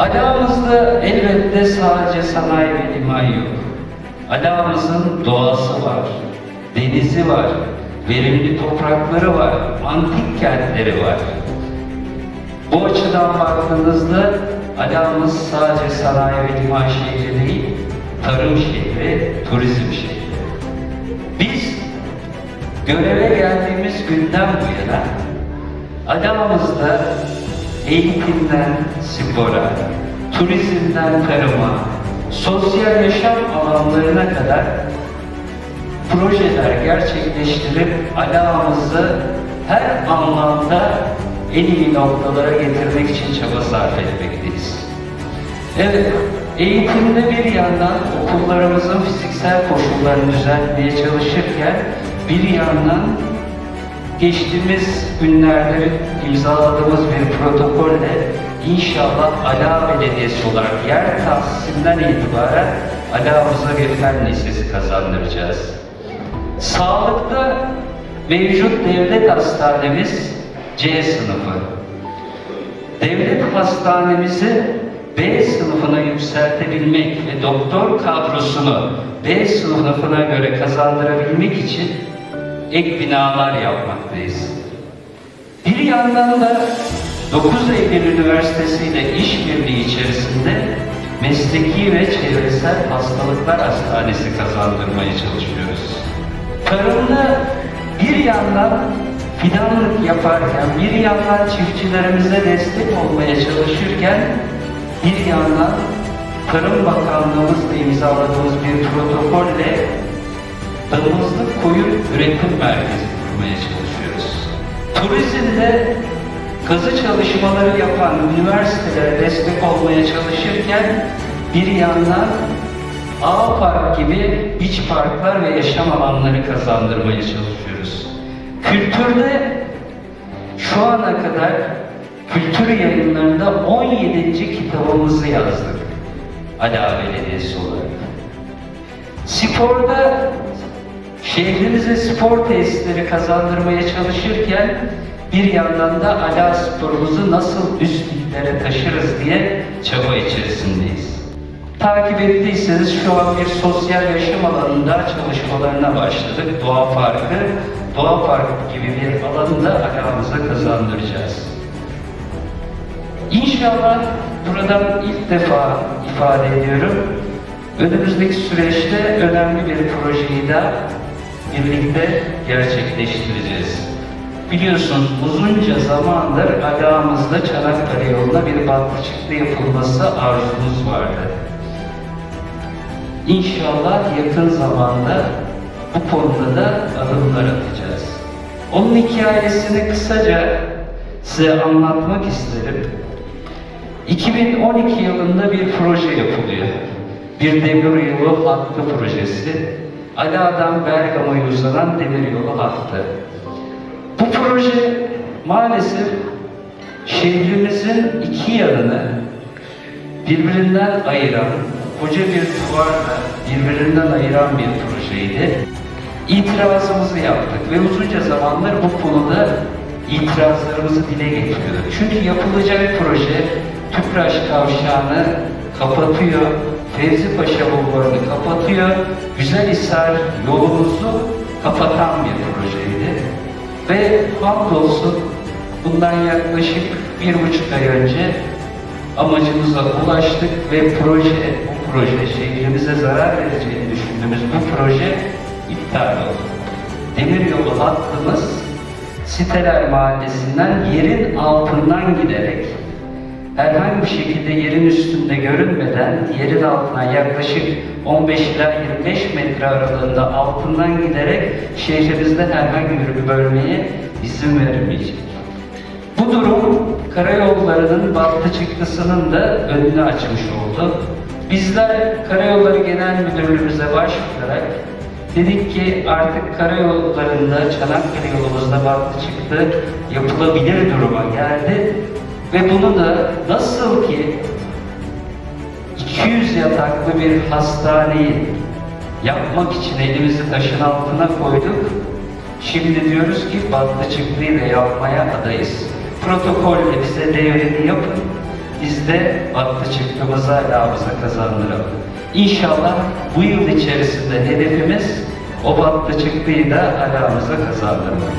Alağımızda elbette sadece sanayi ve liman yok. Alağımızın doğası var, denizi var, verimli toprakları var, antik kentleri var. Bu açıdan baktığınızda Alağımız sadece sanayi ve liman şehri değil, tarım şehri, turizm şehri. Biz göreve geldiğimiz günden bu yana Adana'mızda eğitimden spora, turizmden tarıma, sosyal yaşam alanlarına kadar projeler gerçekleştirip Adana'mızı her anlamda en iyi noktalara getirmek için çaba sarf etmekteyiz. Evet, eğitimde bir yandan okullarımızın fiziksel koşullarını düzeltmeye çalışırken bir yandan geçtiğimiz günlerde imzaladığımız bir protokolle inşallah Ala Belediyesi olarak yer tahsisinden itibaren Ala'mıza bir fen lisesi kazandıracağız. Sağlıkta mevcut devlet hastanemiz C sınıfı. Devlet hastanemizi B sınıfına yükseltebilmek ve doktor kadrosunu B sınıfına göre kazandırabilmek için ek binalar yapmaktayız. Bir yandan da 9 Eylül Üniversitesi ile işbirliği içerisinde mesleki ve çevresel hastalıklar hastanesi kazandırmaya çalışıyoruz. Tarımda bir yandan fidanlık yaparken, bir yandan çiftçilerimize destek olmaya çalışırken, bir yandan Tarım Bakanlığımızla imzaladığımız bir protokolle damızlık koyun üretim merkezi kurmaya çalışıyoruz. Turizmde kazı çalışmaları yapan üniversitelere destek olmaya çalışırken bir yandan A Park gibi iç parklar ve yaşam alanları kazandırmaya çalışıyoruz. Kültürde şu ana kadar kültür yayınlarında 17. kitabımızı yazdık. Ala Belediyesi olarak. Sporda şehrimize spor tesisleri kazandırmaya çalışırken bir yandan da ala sporumuzu nasıl üst liglere taşırız diye çaba içerisindeyiz. Takip ettiyseniz şu an bir sosyal yaşam alanında çalışmalarına başladık. Doğa Parkı, Doğa Parkı gibi bir alanı da aramıza kazandıracağız. İnşallah buradan ilk defa ifade ediyorum. Önümüzdeki süreçte önemli bir projeyi de birlikte gerçekleştireceğiz. Biliyorsunuz uzunca zamandır alağımızda Çanakkale yoluna bir bankçıklı yapılması arzumuz vardı. İnşallah yakın zamanda bu konuda da adımlar atacağız. Onun hikayesini kısaca size anlatmak isterim. 2012 yılında bir proje yapılıyor. Bir demiryolu hattı projesi. Ala'dan Bergama'ya uzanan demiryolu hattı. Bu proje maalesef şehrimizin iki yanını birbirinden ayıran, koca bir duvarla birbirinden ayıran bir projeydi. İtirazımızı yaptık ve uzunca zamandır bu konuda itirazlarımızı dile getiriyorduk. Çünkü yapılacak proje Tüpraş kavşağını kapatıyor, Fevzi Paşa bulvarını kapatıyor, Güzelhisar yolumuzu kapatan bir projeydi. Ve hamdolsun bundan yaklaşık bir buçuk ay önce amacımıza ulaştık ve proje, bu proje şehrimize zarar vereceğini düşündüğümüz bu proje iptal oldu. Demiryolu hattımız Siteler Mahallesi'nden yerin altından giderek herhangi bir şekilde yerin üstünde görünmeden yerin altına yaklaşık 15 ila 25 metre aralığında altından giderek şehrimizde herhangi bir bölmeye izin verilmeyecek. Bu durum karayollarının battı çıktısının da önünü açmış oldu. Bizler Karayolları Genel Müdürlüğümüze başvurarak dedik ki artık karayollarında Çanakkale yolumuzda battı çıktı yapılabilir duruma geldi ve bunu da nasıl ki 200 yataklı bir hastaneyi yapmak için elimizi taşın altına koyduk. Şimdi diyoruz ki battı çıktıyı da yapmaya adayız. Protokolle bize devrini yapın. biz de battı çıktığımızı alamıza kazandıralım. İnşallah bu yıl içerisinde hedefimiz o battı çıktıyı da alamıza kazandırmak.